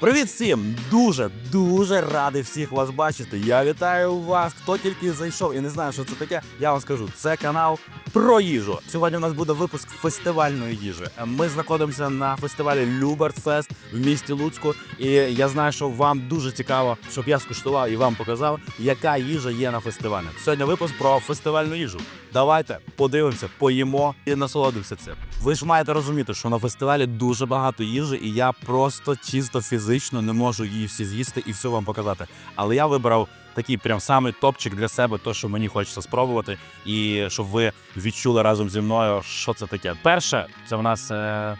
Привіт всім! Дуже дуже радий всіх вас бачити. Я вітаю вас. Хто тільки зайшов і не знає, що це таке. Я вам скажу, це канал про їжу. Сьогодні у нас буде випуск фестивальної їжі. Ми знаходимося на фестивалі Любертфест в місті Луцьку. І я знаю, що вам дуже цікаво, щоб я скуштував і вам показав, яка їжа є на фестивалі. Сьогодні випуск про фестивальну їжу. Давайте подивимося, поїмо і насолодимося цим. Ви ж маєте розуміти, що на фестивалі дуже багато їжі, і я просто чисто фізично не можу її всі з'їсти і все вам показати. Але я вибрав такий прям самий топчик для себе, то що мені хочеться спробувати, і щоб ви відчули разом зі мною, що це таке. Перше, це в нас. Е-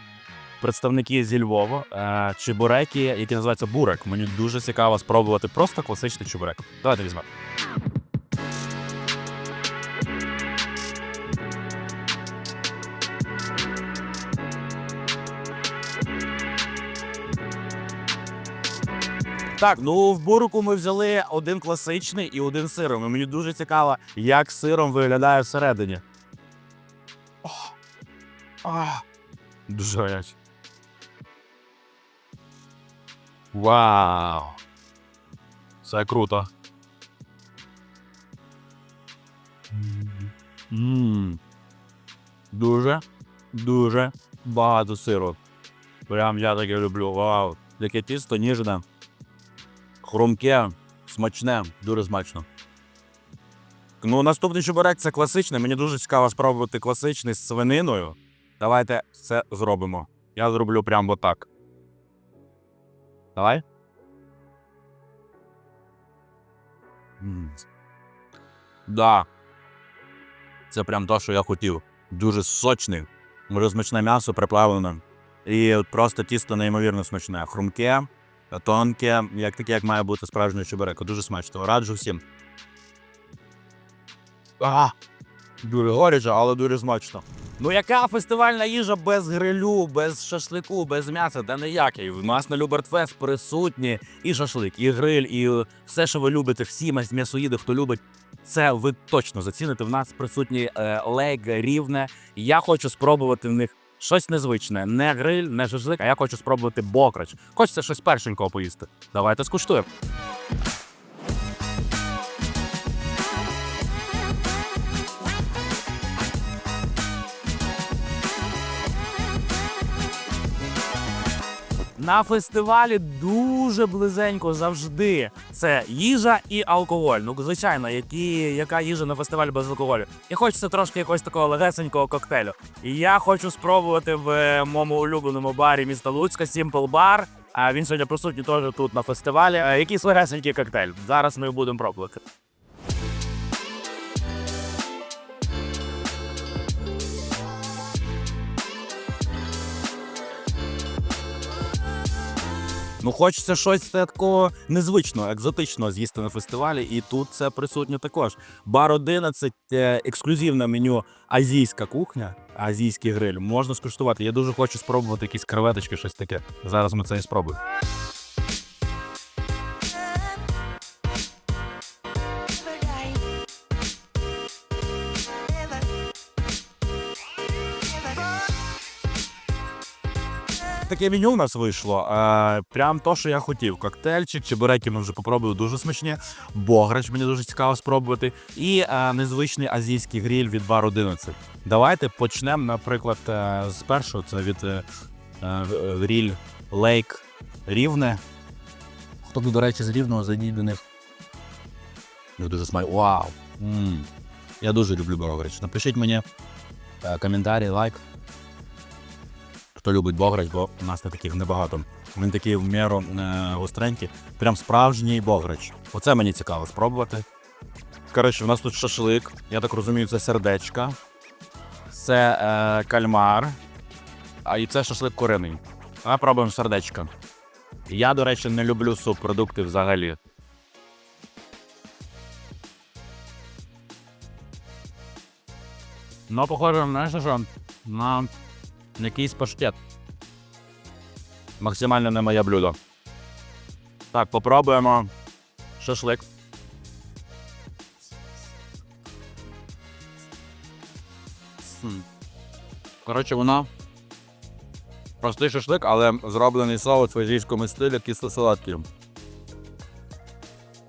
Представники зі Львова, е, чебуреки, які називаються бурек. Мені дуже цікаво спробувати просто класичний чебурек. Давайте візьмемо. Так, ну в буруку ми взяли один класичний і один сиром. І мені дуже цікаво, як сиром виглядає всередині. О, а, дуже гаряче. Вау! Це круто. Мм. Дуже, дуже багато сиру. Прям я таке люблю. Вау! Таке тісто ніжне. Хрумке, смачне, дуже смачно. Ну, наступний чебурек це класичний. Мені дуже цікаво спробувати класичний з свининою. Давайте це зробимо. Я зроблю прямо отак. Давай. М. Да. Це прям те, що я хотів. Дуже сочний, дуже смачне м'ясо приплавлене. І просто тісто неймовірно смачне. Хрумке, тонке, як таке, як має бути справжній чебурек. Дуже смачно. Раджу всім. А, дуже горяче, але дуже смачно. Ну яка фестивальна їжа без грилю, без шашлику, без м'яса? Та ніякий. У нас на Любертфест присутні і шашлик, і гриль, і все, що ви любите, всі м'яс- м'ясоїди, хто любить. Це ви точно заціните. В нас присутні е, лейк, рівне. Я хочу спробувати в них щось незвичне. Не гриль, не шашлик, а я хочу спробувати бокрач. Хочеться щось першенького поїсти. Давайте скуштуємо. На фестивалі дуже близенько завжди це їжа і алкоголь. Ну, звичайно, які, яка їжа на фестивалі без алкоголю. І хочеться трошки якогось такого легесенького коктейлю. І я хочу спробувати в моєму улюбленому барі міста Луцька Simple Bar. А він сьогодні присутній теж тут на фестивалі. Е, Якийсь легесенький коктейль. Зараз ми будемо пробувати. Ну, хочеться щось такого незвичного, екзотичного з'їсти на фестивалі, і тут це присутнє також. Бар 11 – е, ексклюзивне меню азійська кухня, азійський гриль. Можна скуштувати. Я дуже хочу спробувати якісь креветочки, щось таке. Зараз ми це і спробуємо. Таке меню у нас вийшло. Е, прям то, що я хотів. Коктейльчик, чебуреки ми вже попробували дуже смачні. Бограч мені дуже цікаво спробувати. І е, незвичний азійський гриль від Бар 11. Давайте почнемо, наприклад, е, з першого. Це від е, е, гриль Лейк Рівне. Хто, до речі, з Рівного, зайдіть до них. Ну, дуже смай. Вау! м Я дуже люблю Бограч. Напишіть мені е, коментарі, лайк хто любить бограч, бо у нас не таких небагато. Він такий в міру е, гостренький, прям справжній бограч. Оце мені цікаво спробувати. Коротше, у нас тут шашлик, я так розумію, це сердечка, це е, кальмар, а і це шашлик куриний. А пробуємо сердечко. Я, до речі, не люблю субпродукти взагалі. Ну, похоже, знаєш, що на якийсь паштет. Максимально не моє блюдо. Так, попробуємо шашлик. Коротше, воно Простий шашлик, але зроблений соус в азійському стилі кисло-солодкий.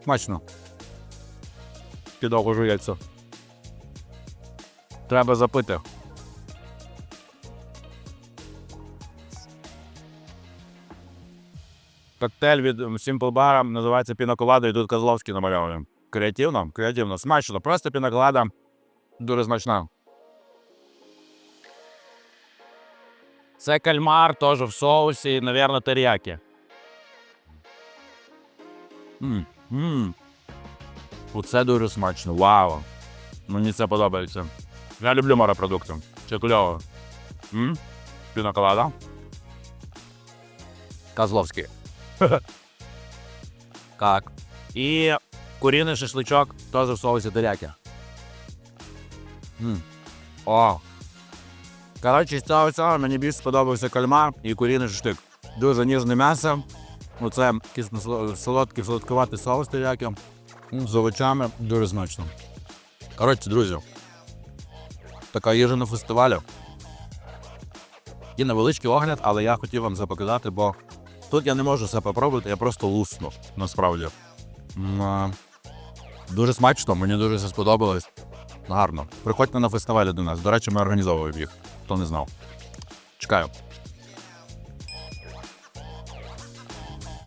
Смачно. Підовго жується. Треба запити. Коктейль від Simple Bar називається пінаколада і тут Козловський намальований. Креативно, креативно, смачно. Просто пінаколада дуже смачна. Це кальмар теж в соусі, напевно, теріякі. Мм, мм. Оце дуже смачно. Вау. Мені це подобається. Я люблю морепродукти. Це кльово. Пінаколада. Козловський. Так. І куріний шашличок теж в соусі теряки. О. Коротше, з цього всього мені більше сподобався кальмар і куріний шашлик. Дуже ніжне м'ясо. Оце кисло солодкий солодкуватий соус теряки. З овочами дуже смачно. Коротше, друзі. Така їжа на фестивалі. І невеличкий огляд, але я хотів вам це показати, бо тут я не можу себе попробувати, я просто лусну, насправді. Дуже смачно, мені дуже все сподобалось. Гарно. Приходьте на фестивалі до нас. До речі, ми організовуємо їх, хто не знав. Чекаю.